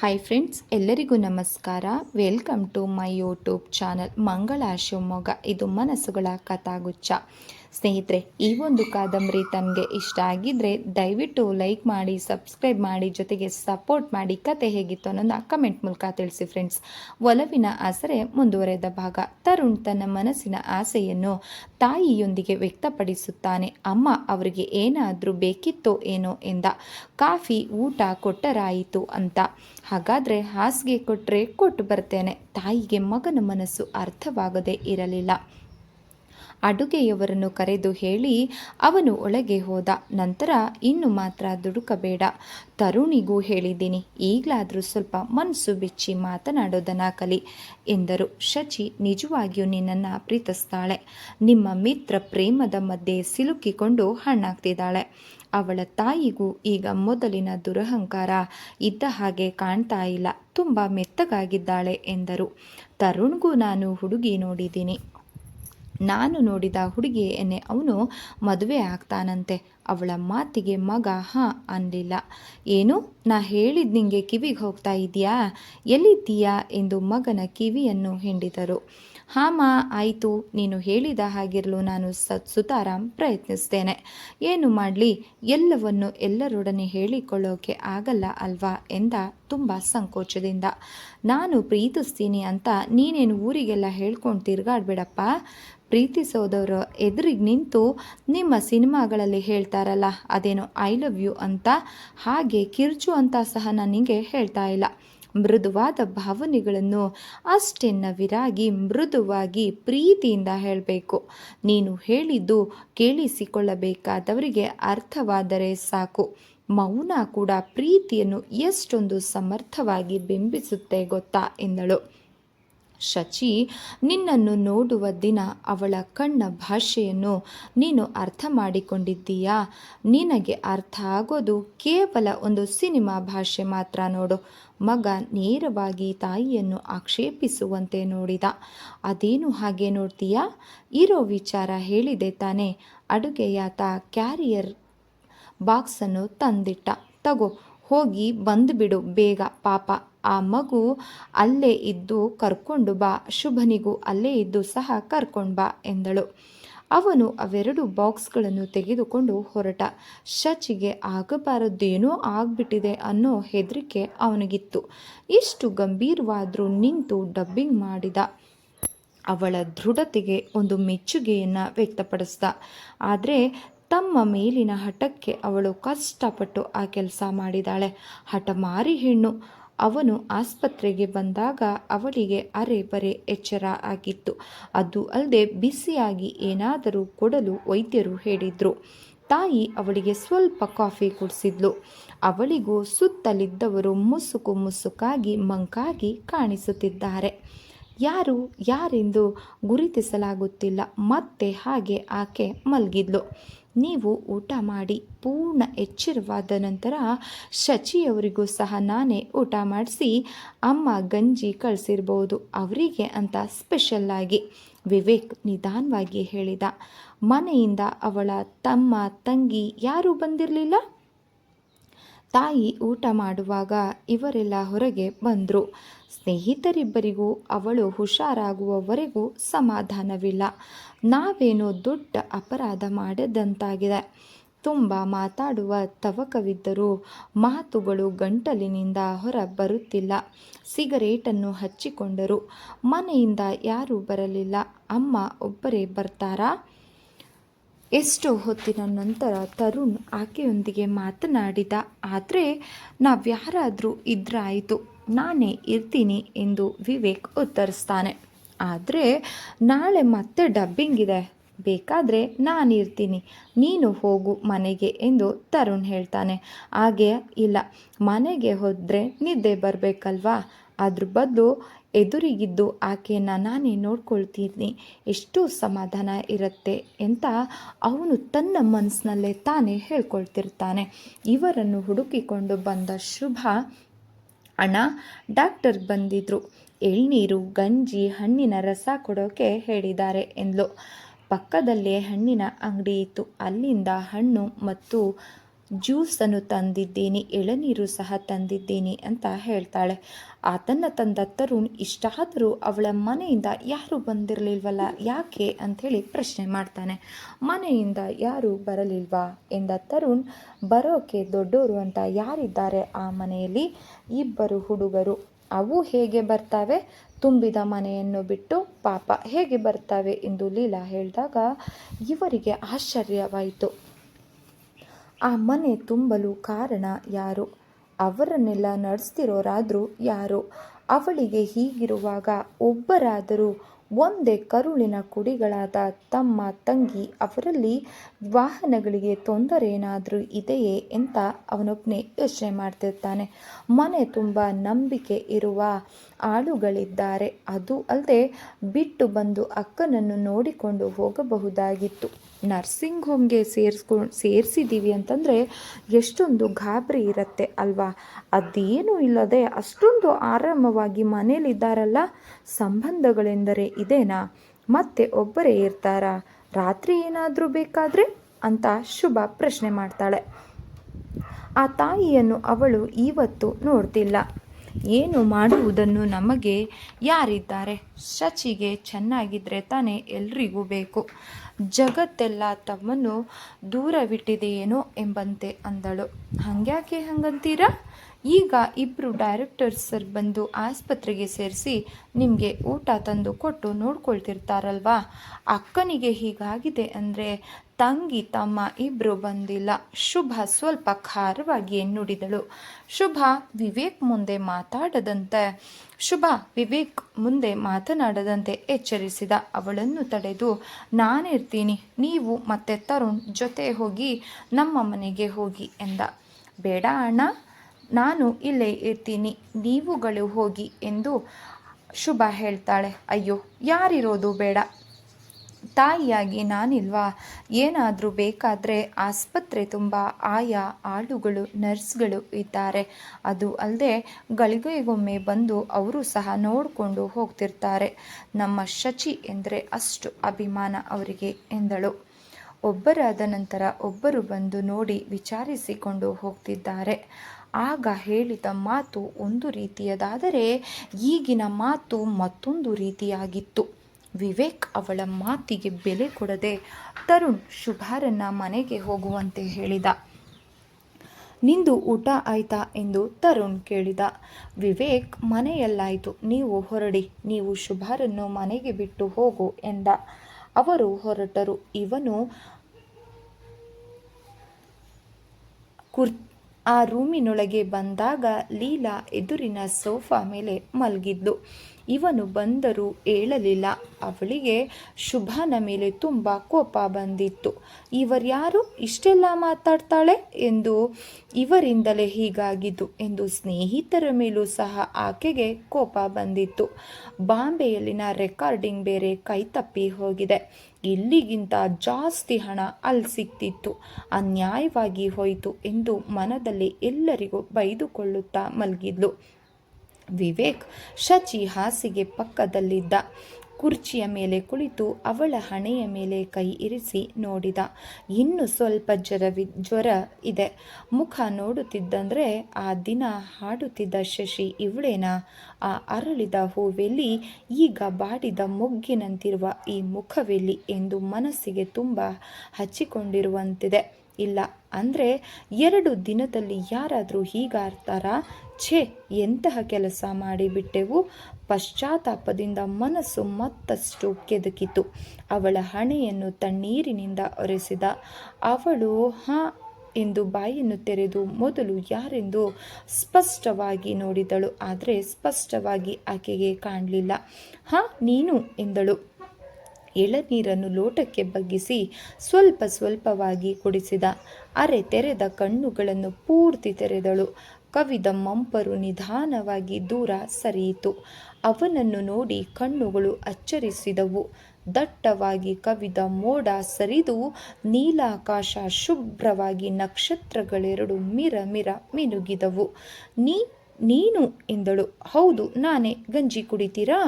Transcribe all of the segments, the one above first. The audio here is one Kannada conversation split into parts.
ಹಾಯ್ ಫ್ರೆಂಡ್ಸ್ ಎಲ್ಲರಿಗೂ ನಮಸ್ಕಾರ. Welcome to my YouTube channel Mangala Shivamogga ಇದು ಮನಸ್ಸುಗಳ ಕಥಾಗುಚ್ಛ. ಸ್ನೇಹಿತರೆ, ಈ ಒಂದು ಕಾದಂಬರಿ ತಮಗೆ ಇಷ್ಟ ಆಗಿದ್ದರೆ ದಯವಿಟ್ಟು ಲೈಕ್ ಮಾಡಿ, ಸಬ್ಸ್ಕ್ರೈಬ್ ಮಾಡಿ, ಜೊತೆಗೆ ಸಪೋರ್ಟ್ ಮಾಡಿ. ಕತೆ ಹೇಗಿತ್ತು ಅನ್ನೋದನ್ನ ಕಮೆಂಟ್ ಮೂಲಕ ತಿಳಿಸಿ ಫ್ರೆಂಡ್ಸ್. ಒಲವಿನ ಆಸರೆ ಮುಂದುವರೆದ ಭಾಗ. ತರುಣ್ ತನ್ನ ಮನಸ್ಸಿನ ಆಸೆಯನ್ನು ತಾಯಿಯೊಂದಿಗೆ ವ್ಯಕ್ತಪಡಿಸುತ್ತಾನೆ. ಅಮ್ಮ, ಅವರಿಗೆ ಏನಾದರೂ ಬೇಕಿತ್ತೋ ಏನೋ ಎಂದ. ಕಾಫಿ, ಊಟ ಕೊಟ್ಟರಾಯಿತು ಅಂತ. ಹಾಗಾದರೆ ಹಾಸಿಗೆ ಕೊಟ್ಟರೆ ಕೊಟ್ಟು ಬರ್ತೇನೆ. ತಾಯಿಗೆ ಮಗನ ಮನಸ್ಸು ಅರ್ಥವಾಗದೇ ಇರಲಿಲ್ಲ. ಅಡುಗೆಯವರನ್ನು ಕರೆದು ಹೇಳಿ ಅವನು ಒಳಗೆ ಹೋದ. ನಂತರ ಇನ್ನು ಮಾತ್ರ ದುಡುಕಬೇಡ. ತರುಣಿಗೂ ಹೇಳಿದ್ದೀನಿ, ಈಗಲಾದರೂ ಸ್ವಲ್ಪ ಮನಸ್ಸು ಬಿಚ್ಚಿ ಮಾತನಾಡೋದನ್ನ ಕಲಿ ಎಂದರು. ಶಚಿ ನಿಜವಾಗಿಯೂ ನಿನ್ನನ್ನು ಪ್ರೀತಿಸ್ತಾಳೆ. ನಿಮ್ಮ ಮಿತ್ರ ಪ್ರೇಮದ ಮಧ್ಯೆ ಸಿಲುಕಿಕೊಂಡು ಹಣ್ಣಾಗ್ತಿದ್ದಾಳೆ. ಅವಳ ತಾಯಿಗೂ ಈಗ ಮೊದಲಿನ ದುರಹಂಕಾರ ಇದ್ದ ಹಾಗೆ ಕಾಣ್ತಾ ಇಲ್ಲ. ತುಂಬ ಮೆತ್ತಗಾಗಿದ್ದಾಳೆ ಎಂದರು. ತರುಣ್ಗೂ ನಾನು ಹುಡುಗಿ ನೋಡಿದ್ದೀನಿ. ನಾನು ನೋಡಿದ ಹುಡುಗಿಯನ್ನೇ ಅವನು ಮದುವೆ ಆಗ್ತಾನಂತೆ. ಅವಳ ಮಾತಿಗೆ ಮಗ ಹಾಂ ಅನ್ನಲಿಲ್ಲ ಏನು? ನಾ ಹೇಳಿದ ನಿಂಗೆ ಕಿವಿಗೆ ಹೋಗ್ತಾ ಇದೆಯಾ? ಎಲ್ಲಿದ್ದೀಯಾ? ಎಂದು ಮಗನ ಕಿವಿಯನ್ನು ಹಿಂಡಿದರು. ಹಾಮ, ಆಯಿತು. ನೀನು ಹೇಳಿದ ಹಾಗಿರಲು ನಾನು ಸತ್ ಸುತಾರಾಮ್ ಪ್ರಯತ್ನಿಸ್ತೇನೆ. ಏನು ಮಾಡಲಿ? ಎಲ್ಲವನ್ನು ಎಲ್ಲರೊಡನೆ ಹೇಳಿಕೊಳ್ಳೋಕೆ ಆಗಲ್ಲ ಅಲ್ವಾ? ಎಂದ ತುಂಬ ಸಂಕೋಚದಿಂದ. ನಾನು ಪ್ರೀತಿಸ್ತೀನಿ ಅಂತ ನೀನೇನು ಊರಿಗೆಲ್ಲ ಹೇಳ್ಕೊಂಡು ತಿರ್ಗಾಡ್ಬೇಡಪ್ಪ? ಪ್ರೀತಿಸೋದವರು ಎದುರಿಗೆ ನಿಂತು ನಿಮ್ಮ ಸಿನಿಮಾಗಳಲ್ಲಿ ಹೇಳ್ತಾರಲ್ಲ, ಅದೇನೋ ಐ ಲವ್ ಯು ಅಂತ? ಹಾಗೆ ಕಿರ್ಚು ಅಂತ ಸಹ ನನಗೆ ಹೇಳ್ತಾ ಇಲ್ಲ. ಮೃದುವಾದ ಭಾವನೆಗಳನ್ನು ಅಷ್ಟೆನ್ನವಿರಾಗಿ ಮೃದುವಾಗಿ ಪ್ರೀತಿಯಿಂದ ಹೇಳಬೇಕು. ನೀನು ಹೇಳಿದ್ದು ಕೇಳಿಸಿಕೊಳ್ಳಬೇಕಾದವರಿಗೆ ಅರ್ಥವಾದರೆ ಸಾಕು. ಮೌನ ಕೂಡ ಪ್ರೀತಿಯನ್ನು ಎಷ್ಟೊಂದು ಸಮರ್ಥವಾಗಿ ಬಿಂಬಿಸುತ್ತೆ ಗೊತ್ತಾ? ಎಂದಳು. ಶಚಿ, ನಿನ್ನನ್ನು ನೋಡುವ ದಿನ ಅವಳ ಕಣ್ಣ ಭಾಷೆಯನ್ನು ನೀನು ಅರ್ಥ ಮಾಡಿಕೊಂಡಿದ್ದೀಯಾ? ನಿನಗೆ ಅರ್ಥ ಆಗೋದು ಕೇವಲ ಒಂದು ಸಿನಿಮಾ ಭಾಷೆ ಮಾತ್ರ ನೋಡು. ಮಗ ನೇರವಾಗಿ ತಾಯಿಯನ್ನು ಆಕ್ಷೇಪಿಸುವಂತೆ ನೋಡಿದ. ಅದೇನು ಹಾಗೆ ನೋಡ್ತೀಯಾ? ಇರೋ ವಿಚಾರ ಹೇಳಿದೆ ತಾನೇ. ಅಡುಗೆಯಾತ ಕ್ಯಾರಿಯರ್ ಬಾಕ್ಸನ್ನು ತಂದಿಟ್ಟ. ತಗೋ, ಹೋಗಿ ಬಂದುಬಿಡು ಬೇಗ, ಪಾಪ. ಆ ಮಗು ಅಲ್ಲೇ ಇದ್ದು ಕರ್ಕೊಂಡು ಬಾ, ಶುಭನಿಗೂ ಅಲ್ಲೇ ಇದ್ದು ಸಹ ಕರ್ಕೊಂಡು ಬಾ ಎಂದಳು. ಅವನು ಅವೆರಡು ಬಾಕ್ಸ್ಗಳನ್ನು ತೆಗೆದುಕೊಂಡು ಹೊರಟ. ಶಚಿಗೆ ಆಗಬಾರದ್ದೇನೋ ಆಗ್ಬಿಟ್ಟಿದೆ ಅನ್ನೋ ಹೆದರಿಕೆ ಅವನಿಗಿತ್ತು. ಇಷ್ಟು ಗಂಭೀರವಾದರೂ ನಿಂತು ಡಬ್ಬಿಂಗ್ ಮಾಡಿದ. ಅವಳ ದೃಢತೆಗೆ ಒಂದು ಮೆಚ್ಚುಗೆಯನ್ನು ವ್ಯಕ್ತಪಡಿಸ್ದ. ಆದರೆ ತಮ್ಮ ಮೇಲಿನ ಹಠಕ್ಕೆ ಅವಳು ಕಷ್ಟಪಟ್ಟು ಆ ಕೆಲಸ ಮಾಡಿದಾಳೆ. ಹಠಮಾರಿ ಹೆಣ್ಣು. ಅವನು ಆಸ್ಪತ್ರೆಗೆ ಬಂದಾಗ ಅವಳಿಗೆ ಅರೆ ಬರೆ ಎಚ್ಚರ ಆಗಿತ್ತು. ಅದು ಅಲ್ಲದೆ ಬಿಸಿಯಾಗಿ ಏನಾದರೂ ಕೊಡಲು ವೈದ್ಯರು ಹೇಳಿದರು. ತಾಯಿ ಅವಳಿಗೆ ಸ್ವಲ್ಪ ಕಾಫಿ ಕುಡಿಸಿದ್ಲು. ಅವಳಿಗೂ ಸುತ್ತಲಿದ್ದವರು ಮುಸುಕು ಮುಸುಕಾಗಿ ಮಂಕಾಗಿ ಕಾಣಿಸುತ್ತಿದ್ದಾರೆ. ಯಾರು, ಯಾರೆಂದು ಗುರುತಿಸಲಾಗುತ್ತಿಲ್ಲ. ಮತ್ತೆ ಹಾಗೆ ಆಕೆ ಮಲಗಿದ್ಲು. ನೀವು ಊಟ ಮಾಡಿ ಪೂರ್ಣ ಎಚ್ಚರವಾದ ನಂತರ ಶಚಿಯವರಿಗೂ ಸಹ ನಾನೇ ಊಟ ಮಾಡಿಸಿ, ಅಮ್ಮ ಗಂಜಿ ಕಳಿಸಿರ್ಬೋದು, ಅವರಿಗೆ ಅಂತ ಸ್ಪೆಷಲ್ಲಾಗಿ ವಿವೇಕ್ ನಿಧಾನವಾಗಿ ಹೇಳಿದ. ಮನೆಯಿಂದ ಅವಳ ತಮ್ಮ ತಂಗಿ ಯಾರೂ ಬಂದಿರಲಿಲ್ಲ? ತಾಯಿ ಊಟ ಮಾಡುವಾಗ ಇವರೆಲ್ಲ ಹೊರಗೆ ಬಂದರು. ಸ್ನೇಹಿತರಿಬ್ಬರಿಗೂ ಅವಳು ಹುಷಾರಾಗುವವರೆಗೂ ಸಮಾಧಾನವಿಲ್ಲ. ನಾವೇನೋ ದೊಡ್ಡ ಅಪರಾಧ ಮಾಡಿದಂತಾಗಿದೆ. ತುಂಬ ಮಾತಾಡುವ ತವಕವಿದ್ದರೂ ಮಾತುಗಳು ಗಂಟಲಿನಿಂದ ಹೊರ ಬರುತ್ತಿಲ್ಲ ಸಿಗರೇಟನ್ನು ಹಚ್ಚಿಕೊಂಡರು. ಮನೆಯಿಂದ ಯಾರೂ ಬರಲಿಲ್ಲ. ಅಮ್ಮ, ಒಬ್ಬರೇ ಬರ್ತಾರಾ? ಎಷ್ಟೋ ಹೊತ್ತಿನ ನಂತರ ತರುಣ್ ಆಕೆಯೊಂದಿಗೆ ಮಾತನಾಡಿದ, ಆದರೆ ನಾವ್ಯಾರಾದರೂ ಇದ್ರಾಯಿತು. ನಾನೇ ಇರ್ತೀನಿ ಎಂದು ವಿವೇಕ್ ಉತ್ತರಿಸ್ತಾನೆ. ಆದರೆ ನಾಳೆ ಮತ್ತೆ ಡಬ್ಬಿಂಗ್ ಇದೆ. ಬೇಕಾದರೆ ನಾನಿರ್ತೀನಿ ನೀನು ಹೋಗು ಮನೆಗೆ ಎಂದು ತರುಣ್ ಹೇಳ್ತಾನೆ. ಹಾಗೆ ಇಲ್ಲ. ಮನೆಗೆ ಹೋದರೆ ನಿದ್ದೆ ಬರಬೇಕಲ್ವಾ? ಅದ್ರ ಬದಲು ಎದುರಿಗಿದ್ದು ಆಕೆಯನ್ನು ನಾನೇ ನೋಡ್ಕೊಳ್ತೀನಿ. ಎಷ್ಟು ಸಮಾಧಾನ ಇರುತ್ತೆ ಅಂತ ಅವನು ತನ್ನ ಮನಸ್ಸಿನಲ್ಲೇ ತಾನೇ ಹೇಳ್ಕೊಳ್ತಿರ್ತಾನೆ. ಇವರನ್ನು ಹುಡುಕಿಕೊಂಡು ಬಂದ ಶುಭ, ಅಣ್ಣ, ಡಾಕ್ಟರ್ ಬಂದಿದ್ರು. ಎಳ್ನೀರು, ಗಂಜಿ, ಹಣ್ಣಿನ ರಸ ಕೊಡೋಕೆ ಹೇಳಿದ್ದಾರೆ ಎಂದ್ಲು. ಪಕ್ಕದಲ್ಲೇ ಹಣ್ಣಿನ ಅಂಗಡಿ ಇತ್ತು. ಅಲ್ಲಿಂದ ಹಣ್ಣು ಮತ್ತು ಜ್ಯೂಸನ್ನು ತಂದಿದ್ದೀನಿ, ಎಳನೀರು ಸಹ ತಂದಿದ್ದೀನಿ ಅಂತ ಹೇಳ್ತಾಳೆ. ಆತನ್ನ ತಂದ ತರುಣ್ ಇಷ್ಟಾದರೂ ಅವಳ ಮನೆಯಿಂದ ಯಾರು ಬಂದಿರಲಿಲ್ವಲ್ಲ? ಯಾಕೆ? ಅಂಥೇಳಿ ಪ್ರಶ್ನೆ ಮಾಡ್ತಾನೆ. ಮನೆಯಿಂದ ಯಾರು ಬರಲಿಲ್ವಾ? ಎಂದ ತರುಣ್, ಬರೋಕೆ ದೊಡ್ಡೋರು ಅಂತ ಯಾರಿದ್ದಾರೆ ಆ ಮನೆಯಲ್ಲಿ? ಇಬ್ಬರು ಹುಡುಗರು. ಅವು ಹೇಗೆ ಬರ್ತಾವೆ? ತುಂಬಿದ ಮನೆಯನ್ನು ಬಿಟ್ಟು ಪಾಪ ಹೇಗೆ ಬರ್ತಾವೆ ಎಂದು ಲೀಲಾ ಹೇಳಿದಾಗ, ಇವರಿಗೆ ಆಶ್ಚರ್ಯವಾಯಿತು. ಆ ಮನೆ ತುಂಬಲು ಕಾರಣ ಯಾರು? ಅವರನ್ನೆಲ್ಲ ನಡೆಸ್ತಿರೋರಾದರೂ ಯಾರು? ಅವಳಿಗೆ ಹೀಗಿರುವಾಗ ಒಬ್ಬರಾದರೂ ಒಂದೇ ಕರುಳಿನ ಕುಡಿಗಳಾದ ತಮ್ಮ ತಂಗಿ ಅವರಲ್ಲಿ ವಾಹನಗಳಿಗೆ ತೊಂದರೆ ಏನಾದರೂ ಇದೆಯೇ ಅಂತ ಅವನೊಬ್ಬನೇ ಯೋಚನೆ ಮಾಡ್ತಿರ್ತಾನೆ. ಮನೆ ತುಂಬ ನಂಬಿಕೆ ಇರುವ ಆಳುಗಳಿದ್ದಾರೆ. ಅದು ಅಲ್ಲದೆ ಬಿಟ್ಟು ಬಂದು ಅಕ್ಕನನ್ನು ನೋಡಿಕೊಂಡು ಹೋಗಬಹುದಾಗಿತ್ತು. ನರ್ಸಿಂಗ್ ಹೋಮ್ಗೆ ಸೇರಿಸ್ಕೊಂಡು ಸೇರಿಸಿದ್ದೀವಿ ಅಂತಂದರೆ ಎಷ್ಟೊಂದು ಗಾಬರಿ ಇರುತ್ತೆ ಅಲ್ವಾ? ಅದೇನೂ ಇಲ್ಲದೆ ಅಷ್ಟೊಂದು ಆರಾಮವಾಗಿ ಮನೇಲಿದ್ದಾರಲ್ಲ? ಸಂಬಂಧಗಳೆಂದರೆ ಇದೇನಾ? ಮತ್ತೆ ಒಬ್ಬರೇ ಇರ್ತಾರಾ? ರಾತ್ರಿ ಏನಾದರೂ ಬೇಕಾದರೆ ಅಂತ ಶುಭ ಪ್ರಶ್ನೆ ಮಾಡ್ತಾಳೆ. ಆ ತಾಯಿಯನ್ನು ಅವಳು ಇವತ್ತು ನೋಡ್ತಿಲ್ಲ. ಏನು ಮಾಡುವುದನ್ನು ನಮಗೆ ಯಾರಿದ್ದಾರೆ? ಶಚಿಗೆ ಚೆನ್ನಾಗಿದ್ದರೆ ತಾನೇ ಎಲ್ರಿಗೂ ಬೇಕು. ಜಗತ್ತೆಲ್ಲ ತಮ್ಮನ್ನು ದೂರವಿಟ್ಟಿದೆಯೇನೋ ಎಂಬಂತೆ ಅಂದಳು. ಹಂಗ್ಯಾಕೆ ಹಂಗಂತೀರಾ? ಈಗ ಇಬ್ಬರು ಡೈರೆಕ್ಟರ್ಸ್ ಸರ್ ಬಂದು ಆಸ್ಪತ್ರೆಗೆ ಸೇರಿಸಿ ನಿಮಗೆ ಊಟ ತಂದು ಕೊಟ್ಟು ನೋಡ್ಕೊಳ್ತಿರ್ತಾರಲ್ವಾ? ಅಕ್ಕನಿಗೆ ಹೀಗಾಗಿದೆ ಅಂದರೆ ತಂಗಿ ತಮ್ಮ ಇಬ್ಬರು ಬಂದಿಲ್ಲ. ಶುಭ ಸ್ವಲ್ಪ ಖಾರವಾಗಿಯೇ ನುಡಿದಳು ಶುಭ ವಿವೇಕ್ ಮುಂದೆ ಮಾತಾಡದಂತೆ, ಶುಭ ವಿವೇಕ್ ಮುಂದೆ ಮಾತನಾಡದಂತೆ ಎಚ್ಚರಿಸಿದ. ಅವಳನ್ನು ತಡೆದು, ನಾನಿರ್ತೀನಿ, ನೀವು ಮತ್ತೆ ತರುಣ್ ಜೊತೆ ಹೋಗಿ ನಮ್ಮ ಮನೆಗೆ ಹೋಗಿ ಎಂದ. ಬೇಡ ಅಣ್ಣ. ನಾನು ಇಲ್ಲೇ ಇರ್ತೀನಿ, ನೀವುಗಳು ಹೋಗಿ ಎಂದು ಶುಭ ಹೇಳ್ತಾಳೆ. ಅಯ್ಯೋ, ಯಾರಿರೋದು ಬೇಡ? ತಾಯಿಯಾಗಿ ನಾನಿಲ್ವಾ? ಏನಾದರೂ ಬೇಕಾದರೆ ಆಸ್ಪತ್ರೆ ತುಂಬ ಆಯಾ ಆಳುಗಳು, ನರ್ಸ್ಗಳು ಇದ್ದಾರೆ. ಅದು ಅಲ್ಲದೆ ಗಳಿಗೆಗೊಮ್ಮೆ ಬಂದು ಅವರು ಸಹ ನೋಡಿಕೊಂಡು ಹೋಗ್ತಿರ್ತಾರೆ. ನಮ್ಮ ಶಚಿ ಎಂದರೆ ಅಷ್ಟು ಅಭಿಮಾನ ಅವರಿಗೆ ಎಂದಳು. ಒಬ್ಬರಾದ ನಂತರ ಒಬ್ಬರು ಬಂದು ನೋಡಿ ವಿಚಾರಿಸಿಕೊಂಡು ಹೋಗ್ತಿದ್ದಾರೆ. ಆಗ ಹೇಳಿದ ಮಾತು ಒಂದು ರೀತಿಯದಾದರೆ ಈಗಿನ ಮಾತು ಮತ್ತೊಂದು ರೀತಿಯಾಗಿತ್ತು. ವಿವೇಕ್ ಅವಳ ಮಾತಿಗೆ ಬೆಲೆ ಕೊಡದೆ ತರುಣ್ ಶುಭಾರನ್ನ ಮನೆಗೆ ಹೋಗುವಂತೆ ಹೇಳಿದ. ನಿಂದು ಊಟ ಆಯ್ತಾ ಎಂದು ತರುಣ್ ಕೇಳಿದ. ವಿವೇಕ್, ಮನೆಯಲ್ಲಾಯಿತು, ನೀವು ಹೊರಡಿ, ನೀವು ಶುಭಾರನ್ನು ಮನೆಗೆ ಬಿಟ್ಟು ಹೋಗು ಎಂದ. ಅವರು ಹೊರಟರು. ಇವನು ಕುರ್ ಆ ರೂಮಿನೊಳಗೆ ಬಂದಾಗ ಲೀಲಾ ಎದುರಿನ ಸೋಫಾ ಮೇಲೆ ಮಲಗಿದ್ಲು ಇವನು ಬಂದರೂ ಏಳಲಿಲ್ಲ. ಅವಳಿಗೆ ಶುಭನ ಮೇಲೆ ತುಂಬ ಕೋಪ ಬಂದಿತ್ತು. ಇವರ್ಯಾರು ಇಷ್ಟೆಲ್ಲ ಮಾತಾಡ್ತಾಳೆ? ಎಂದು ಇವರಿಂದಲೇ ಹೀಗಾಗಿದ್ದು ಎಂದು ಸ್ನೇಹಿತರ ಮೇಲೂ ಸಹ ಆಕೆಗೆ ಕೋಪ ಬಂದಿತ್ತು. ಬಾಂಬೆಯಲ್ಲಿನ ರೆಕಾರ್ಡಿಂಗ್ ಬೇರೆ ಕೈತಪ್ಪಿ ಹೋಗಿದೆ. ಇಲ್ಲಿಗಿಂತ ಜಾಸ್ತಿ ಹಣ ಅಲ್ಲಿ ಸಿಕ್ತಿತ್ತು. ಅನ್ಯಾಯವಾಗಿ ಹೋಯಿತು ಎಂದು ಮನದಲ್ಲಿ ಎಲ್ಲರಿಗೂ ಬೈದುಕೊಳ್ಳುತ್ತಾ ಮಲಗಿದ್ಲು. ವಿವೇಕ್ ಶಚಿ ಹಾಸಿಗೆ ಪಕ್ಕದಲ್ಲಿದ್ದ ಕುರ್ಚಿಯ ಮೇಲೆ ಕುಳಿತು ಅವಳ ಹಣೆಯ ಮೇಲೆ ಕೈ ಇರಿಸಿ ನೋಡಿದ, ಇನ್ನು ಸ್ವಲ್ಪ ಜ್ವರವಿ, ಜ್ವರ ಇದೆ. ಮುಖ ನೋಡುತ್ತಿದ್ದಂದ್ರೆ ಆ ದಿನ ಹಾಡುತ್ತಿದ್ದ ಶಶಿ ಇವಳೇನಾ ಆ ಅರಳಿದ ಹೂವೆಲ್ಲಿ ಈಗ ಬಾಡಿದ ಮೊಗ್ಗಿನಂತಿರುವ ಈ ಮುಖವೆಲ್ಲಿ ಎಂದು ಮನಸ್ಸಿಗೆ ತುಂಬ ಹಚ್ಚಿಕೊಂಡಿರುವಂತಿದೆ. ಇಲ್ಲ, ಅಂದರೆ ಎರಡು ದಿನದಲ್ಲಿ ಯಾರಾದರೂ ಹೀಗಾರ್ತಾರಾ? ಛೇ, ಎಂತಹ ಕೆಲಸ ಮಾಡಿಬಿಟ್ಟೆವು ಪಶ್ಚಾತ್ತಾಪದಿಂದ ಮನಸ್ಸು ಮತ್ತಷ್ಟು ಕೆದಕಿತು. ಅವಳ ಹಣೆಯನ್ನು ತಣ್ಣೀರಿನಿಂದ ಒರೆಸಿದ. ಅವಳು, ಹಾ ಎಂದು ಬಾಯನ್ನು ತೆರೆದು ಮೊದಲು ಯಾರೆಂದು ಸ್ಪಷ್ಟವಾಗಿ ನೋಡಿದಳು. ಆದರೆ ಸ್ಪಷ್ಟವಾಗಿ ಆಕೆಗೆ ಕಾಣಲಿಲ್ಲ. ಹಾ, ನೀನು ಎಂದಳು. ಎಳನೀರನ್ನು ಲೋಟಕ್ಕೆ ಬಗ್ಗಿಸಿ ಸ್ವಲ್ಪ ಸ್ವಲ್ಪವಾಗಿ ಕುಡಿಸಿದ. ಅರೆ ತೆರೆದ ಕಣ್ಣುಗಳನ್ನು ಪೂರ್ತಿ ತೆರೆದಳು. ಕವಿದ ಮಂಪರು ನಿಧಾನವಾಗಿ ದೂರ ಸರಿಯಿತು. ಅವನನ್ನು ನೋಡಿ ಕಣ್ಣುಗಳು ಅಚ್ಚರಿಸಿದವು. ದಟ್ಟವಾಗಿ ಕವಿದ ಮೋಡ ಸರಿದು ನೀಲಾಕಾಶ ಶುಭ್ರವಾಗಿ ನಕ್ಷತ್ರಗಳೆರಡು ಮಿರ ಮಿರ ಮಿನುಗಿದವು. ನೀ, ನೀನು ಎಂದಳು. ಹೌದು, ನಾನೇ. ಗಂಜಿ ಕುಡಿತೀರಾ?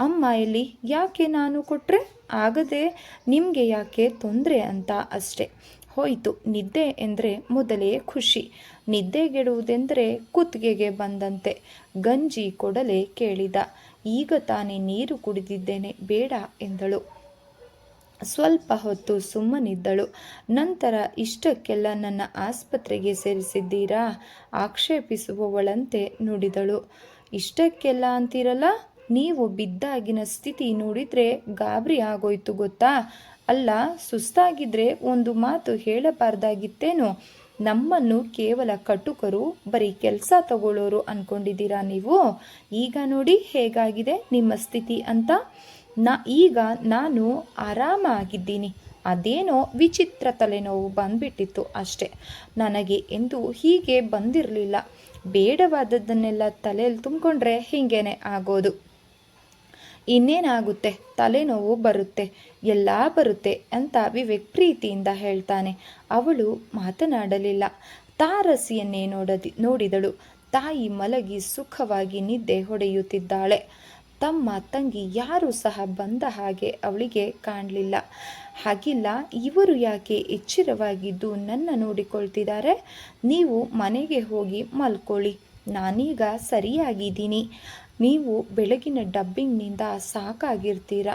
ಅಮ್ಮ ಇಲ್ಲಿ ಯಾಕೆ ನಾನು ಕೊಟ್ಟರೆ ಆಗದೆ, ನಿಮಗೆ ಯಾಕೆ ತೊಂದರೆ ಅಂತ ಅಷ್ಟೆ. ಹೋಯಿತು. ನಿದ್ದೆ ಎಂದರೆ ಮೊದಲೇ ಖುಷಿ. ನಿದ್ದೆಗೆಡುವುದೆಂದರೆ ಕುತ್ತಿಗೆಗೆ ಬಂದಂತೆ. ಗಂಜಿ ಕೊಡಲೆ ಕೇಳಿದ. ಈಗ ತಾನೇ ನೀರು ಕುಡಿದಿದ್ದೇನೆ, ಬೇಡ ಎಂದಳು. ಸ್ವಲ್ಪ ಹೊತ್ತು ಸುಮ್ಮನಿದ್ದಳು. ನಂತರ, ಇಷ್ಟಕ್ಕೆಲ್ಲ ನನ್ನ ಆಸ್ಪತ್ರೆಗೆ ಸೇರಿಸಿದ್ದೀರಾ? ಆಕ್ಷೇಪಿಸುವವಳಂತೆ ನುಡಿದಳು. ಇಷ್ಟಕ್ಕೆಲ್ಲ ಅಂತಿರಲ್ಲ? ನೀವು ಬಿದ್ದಾಗಿನ ಸ್ಥಿತಿ ನೋಡಿದ್ರೆ ಗಾಬರಿ ಆಗೋಯ್ತು ಗೊತ್ತಾ? ಅಲ್ಲ, ಸುಸ್ತಾಗಿದ್ರೆ ಒಂದು ಮಾತು ಹೇಳಬಾರ್ದಾಗಿತ್ತೇನೋ? ನಮ್ಮನ್ನು ಕೇವಲ ಕಟುಕರು, ಬರೀ ಕೆಲಸ ತಗೊಳ್ಳೋರು ಅನ್ಕೊಂಡಿದ್ದೀರಾ ನೀವು? ಈಗ ನೋಡಿ ಹೇಗಾಗಿದೆ ನಿಮ್ಮ ಸ್ಥಿತಿ ಅಂತ? ನಾ, ಈಗ ನಾನು ಆರಾಮಾಗಿದ್ದೀನಿ. ಅದೇನೋ ವಿಚಿತ್ರ ತಲೆನೋವು ಬಂದ್ಬಿಟ್ಟಿತ್ತು ಅಷ್ಟೆ. ನನಗೆ ಎಂದು ಹೀಗೆ ಬಂದಿರಲಿಲ್ಲ. ಬೇಡವಾದದ್ದನ್ನೆಲ್ಲ ತಲೆಯಲ್ಲಿ ತುಂಬಿಕೊಂಡ್ರೆ ಹೀಗೇನೆ ಆಗೋದು. ಇನ್ನೇನಾಗುತ್ತೆ? ತಲೆನೋವು ಬರುತ್ತೆ. ಎಲ್ಲ ಬರುತ್ತೆ ಅಂತ ವಿವೇಕ್ ಪ್ರೀತಿಯಿಂದ ಹೇಳ್ತಾನೆ. ಅವಳು ಮಾತನಾಡಲಿಲ್ಲ. ತಾರಸಿಯನ್ನೇ ನೋಡದಿ, ನೋಡಿದಳು. ತಾಯಿ ಮಲಗಿ ಸುಖವಾಗಿ ನಿದ್ದೆ ಹೊಡೆಯುತ್ತಿದ್ದಾಳೆ. ತಮ್ಮ ತಂಗಿ ಯಾರೂ ಸಹ ಬಂದ ಹಾಗೆ ಅವಳಿಗೆ ಕಾಣಲಿಲ್ಲ. ಹಾಗಿಲ್ಲ, ಇವರು ಯಾಕೆ ಎಚ್ಚರವಾಗಿದ್ದು ನನ್ನ ನೋಡಿಕೊಳ್ತಿದ್ದಾರೆ? ನೀವು ಮನೆಗೆ ಹೋಗಿ ಮಲ್ಕೊಳ್ಳಿ. ನಾನೀಗ ಸರಿಯಾಗಿದ್ದೀನಿ. ನೀವು ಬೆಳಗಿನ ಡಬ್ಬಿಂಗ್ನಿಂದ ಸಾಕಾಗಿರ್ತೀರ?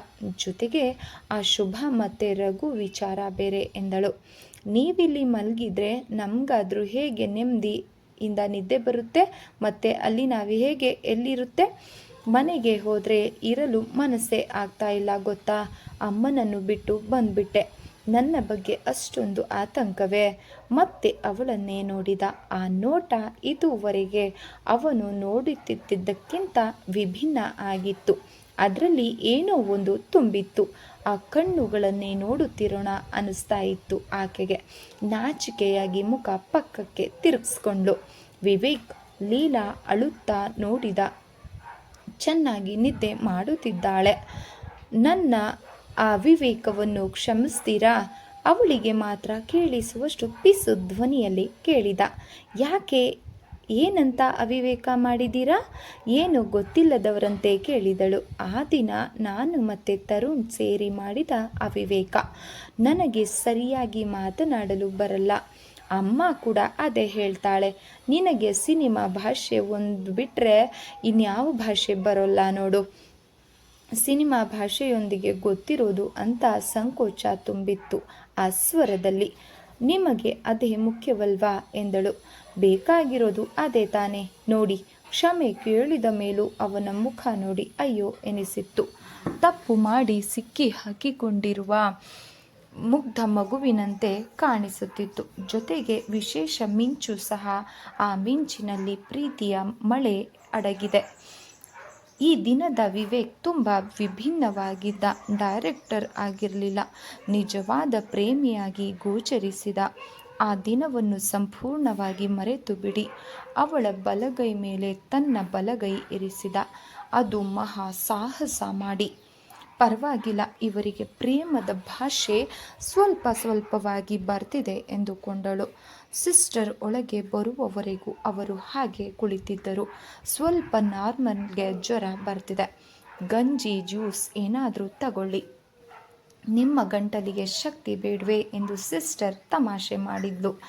ಜೊತೆಗೆ ಆ ಶುಭ ಮತ್ತು ರಘು ವಿಚಾರ ಬೇರೆ ಎಂದಳು. ನೀವಿಲ್ಲಿ ಮಲಗಿದ್ರೆ ನಮಗಾದರೂ ಹೇಗೆ ನೆಮ್ಮದಿಯಿಂದ ನಿದ್ದೆ ಬರುತ್ತೆ? ಮತ್ತು ಅಲ್ಲಿ ನಾವು ಹೇಗೆ ಎಲ್ಲಿರುತ್ತೆ? ಮನೆಗೆ ಹೋದರೆ ಇರಲು ಮನಸ್ಸೇ ಆಗ್ತಾ ಇಲ್ಲ ಗೊತ್ತಾ? ಅಮ್ಮನನ್ನು ಬಿಟ್ಟು ಬಂದ್ಬಿಟ್ಟೆ. ನನ್ನ ಬಗ್ಗೆ ಅಷ್ಟೊಂದು ಆತಂಕವೇ? ಮತ್ತೆ ಅವಳನ್ನೇ ನೋಡಿದ ಆ ನೋಟ ಇದುವರೆಗೆ ಅವನು ನೋಡುತ್ತಿದ್ದಕ್ಕಿಂತ ವಿಭಿನ್ನ ಆಗಿತ್ತು. ಅದರಲ್ಲಿ ಏನೋ ಒಂದು ತುಂಬಿತ್ತು. ಆ ಕಣ್ಣುಗಳನ್ನೇ ನೋಡುತ್ತಿರೋಣ ಅನಿಸ್ತಾ ಇತ್ತು ಆಕೆಗೆ. ನಾಚಿಕೆಯಾಗಿ ಮುಖ ಪಕ್ಕಕ್ಕೆ ತಿರುಗಿಸ್ಕೊಂಡ್ಳು. ವಿವೇಕ್ ಲೀಲಾ ಅಳುತ್ತಾ ನೋಡಿದ, ಚೆನ್ನಾಗಿ ನಿದ್ದೆ ಮಾಡುತ್ತಿದ್ದಾಳೆ. ನನ್ನ ಆ ವಿವೇಕವನ್ನು ಕ್ಷಮಿಸ್ತೀರಾ? ಅವಳಿಗೆ ಮಾತ್ರ ಕೇಳಿಸುವಷ್ಟು ಪಿಸು ಧ್ವನಿಯಲ್ಲಿ ಕೇಳಿದ. ಯಾಕೆ? ಏನಂತ ಅವಿವೇಕ ಮಾಡಿದ್ದೀರಾ? ಏನು ಗೊತ್ತಿಲ್ಲದವರಂತೆ ಕೇಳಿದಳು. ಆ ದಿನ ನಾನು ಮತ್ತೆ ತರುಣ್ ಸೇರಿ ಮಾಡಿದ ಅವಿವೇಕ. ನನಗೆ ಸರಿಯಾಗಿ ಮಾತನಾಡಲು ಬರಲ್ಲ. ಅಮ್ಮ ಕೂಡ ಅದೇ ಹೇಳ್ತಾಳೆ. ನಿನಗೆ ಸಿನಿಮಾ ಭಾಷೆ ಒಂದು ಬಿಟ್ಟರೆ ಇನ್ಯಾವ ಭಾಷೆ ಬರೋಲ್ಲ ನೋಡು. ಸಿನಿಮಾ ಭಾಷೆಯೊಂದಿಗೆ ಗೊತ್ತಿರೋದು ಅಂತ ಸಂಕೋಚ ತುಂಬಿತ್ತು. ಆ ಸ್ವರದಲ್ಲಿ, ನಿಮಗೆ ಅದೇ ಮುಖ್ಯವಲ್ವಾ? ಎಂದಳು. ಬೇಕಾಗಿರೋದು ಅದೇ ತಾನೇ. ನೋಡಿ, ಕ್ಷಮೆ ಕೇಳಿದ ಮೇಲೂ ಅವನ ಮುಖ ನೋಡಿ ಅಯ್ಯೋ ಎನಿಸಿತ್ತು. ತಪ್ಪು ಮಾಡಿ ಸಿಕ್ಕಿ ಹಾಕಿಕೊಂಡಿರುವ ಮುಗ್ಧ ಮಗುವಿನಂತೆ ಕಾಣಿಸುತ್ತಿತ್ತು. ಜೊತೆಗೆ ವಿಶೇಷ ಮಿಂಚು ಸಹ ಆ ಮಿಂಚಿನಲ್ಲಿ ಪ್ರೀತಿಯ ಮಳೆ ಅಡಗಿದೆ. ಈ ದಿನದ ವಿವೇಕ್ ತುಂಬ ವಿಭಿನ್ನವಾಗಿದ್ದ ಡೈರೆಕ್ಟರ್ ಆಗಿರಲಿಲ್ಲ. ನಿಜವಾದ ಪ್ರೇಮಿಯಾಗಿ ಗೋಚರಿಸಿದ ಆ ದಿನವನ್ನು ಸಂಪೂರ್ಣವಾಗಿ ಮರೆತು ಬಿಡಿ. ಅವಳ ಬಲಗೈ ಮೇಲೆ ತನ್ನ ಬಲಗೈ ಇರಿಸಿದ. ಅದು ಮಹಾ ಸಾಹಸ ಮಾಡಿ. ಪರವಾಗಿಲ್ಲ, ಇವರಿಗೆ ಪ್ರೇಮದ ಭಾಷೆ ಸ್ವಲ್ಪ ಸ್ವಲ್ಪವಾಗಿ ಬರ್ತಿದೆ ಎಂದುಕೊಂಡಳು. ಸಿಸ್ಟರ್ ಒಳಗೆ ಬರುವವರೆಗೂ ಅವರು ಹಾಗೆ ಕುಳಿತಿದ್ದರು. ಸ್ವಲ್ಪ ನಾರ್ಮಲ್ಗೆ ಜ್ವರ ಬರ್ತಿದೆ. ಗಂಜಿ, ಜ್ಯೂಸ್ ಏನಾದರೂ ತಗೊಳ್ಳಿ. ನಿಮ್ಮ ಗಂಟಲಿಗೆ ಶಕ್ತಿ ಬೇಡವೆ ಎಂದು ಸಿಸ್ಟರ್ ತಮಾಷೆ ಮಾಡಿದ್ಲು.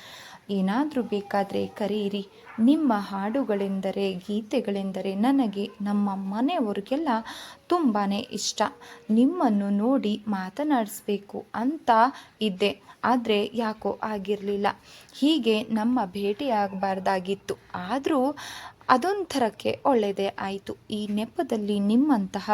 ಏನಾದರೂ ಬೇಕಾದರೆ ಕರೆಯಿರಿ ನಿಮ್ಮ ಹಾಡುಗಳೆಂದರೆ, ಗೀತೆಗಳೆಂದರೆ ನನಗೆ ನಮ್ಮ ಮನೆಯವರಿಗೆಲ್ಲ ತುಂಬಾ ಇಷ್ಟ. ನಿಮ್ಮನ್ನು ನೋಡಿ ಮಾತನಾಡಿಸ್ಬೇಕು ಅಂತ ಇದ್ದೆ. ಆದರೆ ಯಾಕೋ ಆಗಿರಲಿಲ್ಲ. ಹೀಗೆ ನಮ್ಮ ಭೇಟಿಯಾಗಬಾರ್ದಾಗಿತ್ತು ಆದರೂ ಅದೊಂಥರಕ್ಕೆ ಒಳ್ಳೆಯದೇ ಆಯಿತು. ಈ ನೆಪದಲ್ಲಿ ನಿಮ್ಮಂತಹ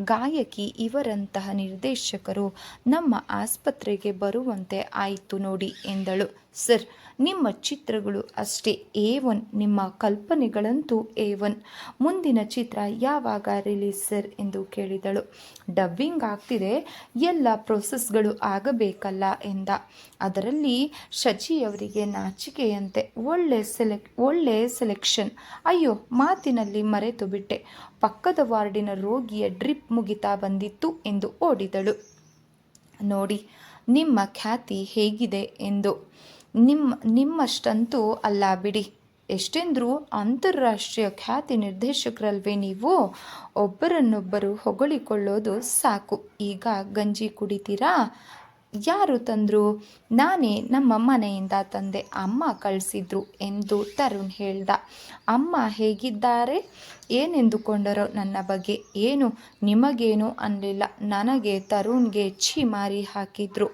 ಗಾಯಕಿ, ಇವರಂತಹ ನಿರ್ದೇಶಕರು ನಮ್ಮ ಆಸ್ಪತ್ರೆಗೆ ಬರುವಂತೆ ಆಯಿತು ನೋಡಿ ಎಂದಳು. ಸರ್, ನಿಮ್ಮ ಚಿತ್ರಗಳು ಅಷ್ಟೇ ಎ ಒನ್ ನಿಮ್ಮ ಕಲ್ಪನೆಗಳಂತೂ ಎ ಒನ್ ಮುಂದಿನ ಚಿತ್ರ ಯಾವಾಗ ರಿಲೀಸ್ ಸರ್ ಎಂದು ಕೇಳಿದಳು. ಡಬ್ಬಿಂಗ್ ಆಗ್ತಿದೆ, ಎಲ್ಲ ಪ್ರೊಸೆಸ್ಗಳು ಆಗಬೇಕಲ್ಲ ಎಂದ. ಅದರಲ್ಲಿ ಶಚಿಯವರಿಗೆ ನಾಚಿಕೆಯಂತೆ ಒಳ್ಳೆ ಸೆಲೆಕ್ ಒಳ್ಳೆ ಸೆಲೆಕ್ಷನ್ ಅಯ್ಯೋ, ಮಾತಿನಲ್ಲಿ ಮರೆತು ಬಿಟ್ಟೆ. ಪಕ್ಕದ ವಾರ್ಡಿನ ರೋಗಿಯ ಡ್ರಿಪ್ ಮುಗಿತಾ ಬಂದಿತ್ತು ಎಂದು ಓಡಿದಳು. ನೋಡಿ, ನಿಮ್ಮ ಖ್ಯಾತಿ ಹೇಗಿದೆ ಎಂದು. ನಿಮ್ಮ ನಿಮ್ಮಷ್ಟಂತೂ ಅಲ್ಲ ಬಿಡಿ. ಎಷ್ಟೆಂದರೂ ಅಂತಾರಾಷ್ಟ್ರೀಯ ಖ್ಯಾತಿ ನಿರ್ದೇಶಕರಲ್ವೇ ನೀವು? ಒಬ್ಬರನ್ನೊಬ್ಬರು ಹೊಗಳಿಕೊಳ್ಳೋದು ಸಾಕು. ಈಗ ಗಂಜಿ ಕುಡಿತೀರಾ? ಯಾರು ತಂದರು? ನಾನೇ ನಮ್ಮ ಮನೆಯಿಂದ ತಂದೆ. ಅಮ್ಮ ಕಳಿಸಿದ್ರು ಎಂದು ತರುಣ್ ಹೇಳ್ದ. ಅಮ್ಮ ಹೇಗಿದ್ದಾರೆ? ಏನೆಂದುಕೊಂಡರೋ ನನ್ನ ಬಗ್ಗೆ. ಏನು? ನಿಮಗೇನು ಅನ್ನಲಿಲ್ಲ ನನಗೆ ತರುಣ್ಗೆ ಛೀಮಾರಿ ಹಾಕಿದ್ರು.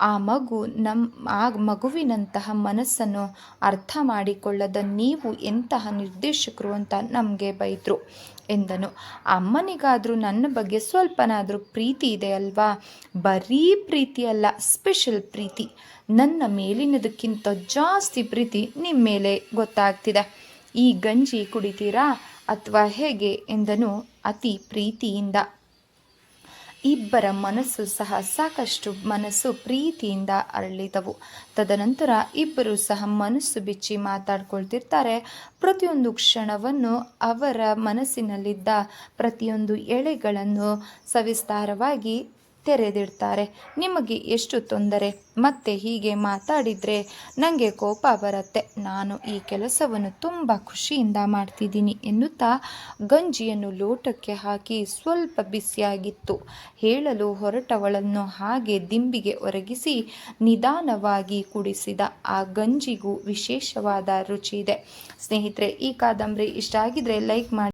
ಆ ಮಗು ನಮ್ಮ ಆ ಮಗುವಿನಂತಹ ಮನಸ್ಸನ್ನು ಅರ್ಥ ಮಾಡಿಕೊಳ್ಳದ ನೀವು ಎಂತಹ ನಿರ್ದೇಶಕರು ಅಂತ ನಮಗೆ ಬೈದರು ಎಂದನು. ಅಮ್ಮನಿಗಾದರೂ ನನ್ನ ಬಗ್ಗೆ ಸ್ವಲ್ಪನಾದರೂ ಪ್ರೀತಿ ಇದೆ ಅಲ್ವಾ? ಬರೀ ಪ್ರೀತಿಯಲ್ಲ ಸ್ಪೆಷಲ್ ಪ್ರೀತಿ. ನನ್ನ ಮೇಲಿನದಕ್ಕಿಂತ ಜಾಸ್ತಿ ಪ್ರೀತಿ ನಿಮ್ಮ ಮೇಲೆ ಗೊತ್ತಾಗ್ತಿದೆ. ಈ ಗಂಜಿ ಕುಡಿತೀರಾ ಅಥವಾ ಹೇಗೆ ಎಂದನು ಅತಿ ಪ್ರೀತಿಯಿಂದ. ಇಬ್ಬರ ಮನಸ್ಸು ಸಹ ಸಾಕಷ್ಟು ಮನಸ್ಸು ಪ್ರೀತಿಯಿಂದ ಅರಳಿದವು. ತದನಂತರ ಇಬ್ಬರು ಸಹ ಮನಸ್ಸು ಬಿಚ್ಚಿ ಮಾತಾಡ್ಕೊಳ್ತಿರ್ತಾರೆ. ಪ್ರತಿಯೊಂದು ಕ್ಷಣವನ್ನು ಅವರ ಮನಸ್ಸಿನಲ್ಲಿದ್ದ ಪ್ರತಿಯೊಂದು ಎಳೆಗಳನ್ನು ಸವಿಸ್ತಾರವಾಗಿ ತೆರೆದಿಡ್ತಾರೆ. ನಿಮಗೆ ಎಷ್ಟು ತೊಂದರೆ? ಮತ್ತೆ ಹೀಗೆ ಮಾತಾಡಿದರೆ ನನಗೆ ಕೋಪ ಬರುತ್ತೆ. ನಾನು ಈ ಕೆಲಸವನ್ನು ತುಂಬ ಖುಷಿಯಿಂದ ಮಾಡ್ತಿದ್ದೀನಿ ಎನ್ನುತ್ತಾ ಗಂಜಿಯನ್ನು ಲೋಟಕ್ಕೆ ಹಾಕಿ ಸ್ವಲ್ಪ ಬಿಸಿಯಾಗಿತ್ತು. ಹೇಳಲು ಹೊರಟವಳನ್ನು ಹಾಗೆ ದಿಂಬಿಗೆ ಒರಗಿಸಿ ನಿಧಾನವಾಗಿ ಕುಡಿಸಿದ. ಆ ಗಂಜಿಗೂ ವಿಶೇಷವಾದ ರುಚಿ ಇದೆ. ಸ್ನೇಹಿತರೆ, ಈ ಕಾದಂಬರಿ ಇಷ್ಟ ಆಗಿದ್ರೆ ಲೈಕ್ ಮಾಡಿ.